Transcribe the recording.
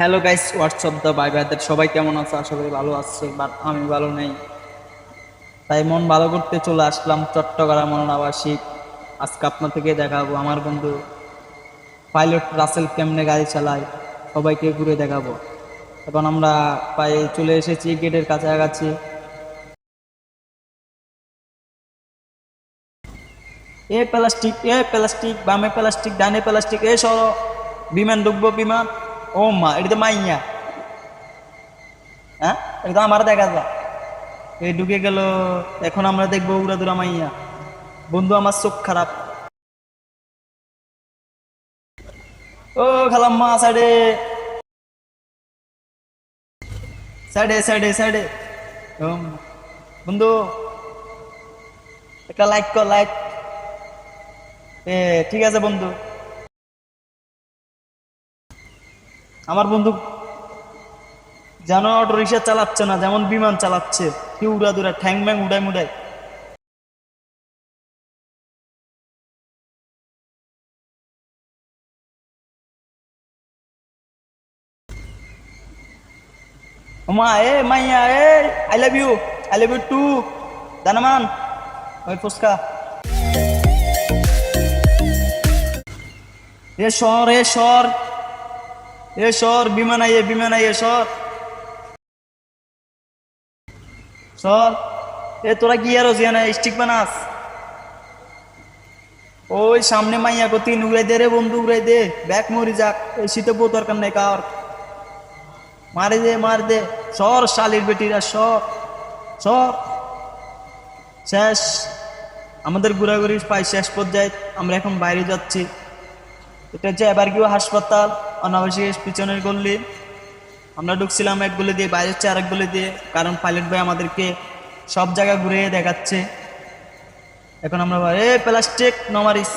Hello guys what's up the by brother সবাই কেমন আছে? আশা করি ভালো আছে বাট আমি ভালো নেই। তাই মন ভালো করতে চলে আসলাম চট্টগ্রাম আবাসিক আজকে আপনার থেকে দেখাবো আমার বন্ধু পাইলট রাসেল কেমনে গাড়ি চালায়, সবাইকে ঘুরে দেখাবো। এখন আমরা প্রায় চলে এসেছি গেটের কাছাকাছি। এ প্লাস্টিক এ প্লাস্টিক, বামে প্লাস্টিক, ডানে প্লাস্টিক, এ সর। বিমান ডুববো বিমান। ও মা এটা তো মাইয়া হ্যাঁ এটা তো আমার দেখা যায় এই ঢুকে গেল এখন আমরা দেখব উড়া দুরা মাইয়া বন্ধু আমার চোখ খারাপ ও খালাম্মা সাইডে সাইডে সাইডে সাইডে বন্ধু একটা লাইক কর লাইক এ ঠিক আছে বন্ধু আমার বন্ধু যেন অটো রিক্সা চালাচ্ছে না, যেমন বিমান চালাচ্ছে। কি উড়া দুরা, ঠ্যাং ব্যাং উড়াই মুড়াই মা এ মাইয়া, এ I love you I love you too দানামান, ওই ফুচকা। এ সর এ সর। এ সর বিমান আইয়ে বিমান আইয়ে সর। সর। এ, তোরা কি আর জিয়ানা স্টিক বানাস। ওই সামনে মাইয়া কো তিন উড়াই দে রে বন্ধু, উড়াই দে। ব্যাক মরি যাক, এই শীতে বউ দরকার নেই কার। মারে দে, মার দে। সর, শালির বেটিরা, সর। সর। শেষ। আমাদের ঘোরাঘুরি পাই শেষ পর্যায়ে আমরা এখন বাইরে যাচ্ছি। এটা হচ্ছে এবার কেউ হাসপাতাল। অনাবশ্যক পিছনের গল্লি আমরা ঢুকছিলাম এক গলি দিয়ে, বাইরে হচ্ছে আরেক গলি দিয়ে, কারণ পাইলট ভাই আমাদেরকে সব জায়গা ঘুরে দেখাচ্ছে। এখন আমরা এ প্লাস্টিক নমারিস